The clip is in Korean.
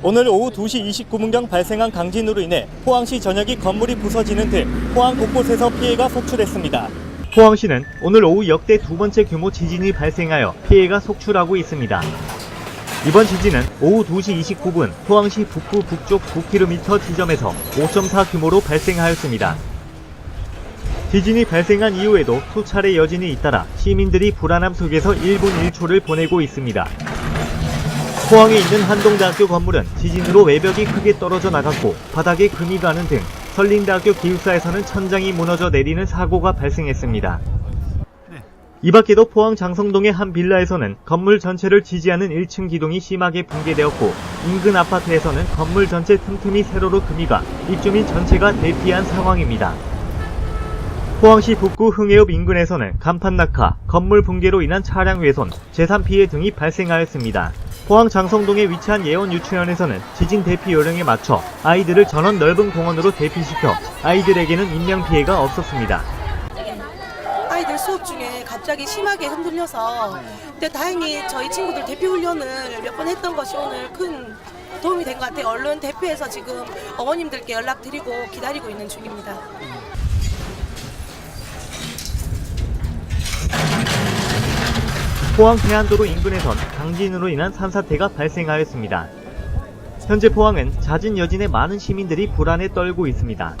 오늘 오후 2시 29분경 발생한 강진으로 인해 포항시 전역이 건물이 부서지는 등 포항 곳곳에서 피해가 속출했습니다. 포항시는 오늘 오후 역대 두 번째 규모 지진이 발생하여 피해가 속출하고 있습니다. 이번 지진은 오후 2시 29분 포항시 북부 북쪽 9km 지점에서 5.4 규모로 발생하였습니다. 지진이 발생한 이후에도 수차례 여진이 잇따라 시민들이 불안함 속에서 1분 1초를 보내고 있습니다. 포항에 있는 한동대학교 건물은 지진으로 외벽이 크게 떨어져 나갔고 바닥에 금이 가는 등 설린대학교 기숙사에서는 천장이 무너져 내리는 사고가 발생했습니다. 이 밖에도 포항 장성동의 한 빌라에서는 건물 전체를 지지하는 1층 기둥이 심하게 붕괴되었고 인근 아파트에서는 건물 전체 틈틈이 세로로 금이 가 입주민 전체가 대피한 상황입니다. 포항시 북구 흥해읍 인근에서는 간판 낙하, 건물 붕괴로 인한 차량 훼손, 재산 피해 등이 발생하였습니다. 포항 장성동에 위치한 예원 유치원에서는 지진 대피 요령에 맞춰 아이들을 전원 넓은 공원으로 대피시켜 아이들에게는 인명 피해가 없었습니다. 아이들 수업 중에 갑자기 심하게 흔들려서 근데 다행히 저희 친구들 대피 훈련을 몇 번 했던 것이 오늘 큰 도움이 된 것 같아요. 얼른 대피해서 지금 어머님들께 연락드리고 기다리고 있는 중입니다. 포항 해안도로 인근에선 강진으로 인한 산사태가 발생하였습니다. 현재 포항은 잦은 여진에 많은 시민들이 불안에 떨고 있습니다.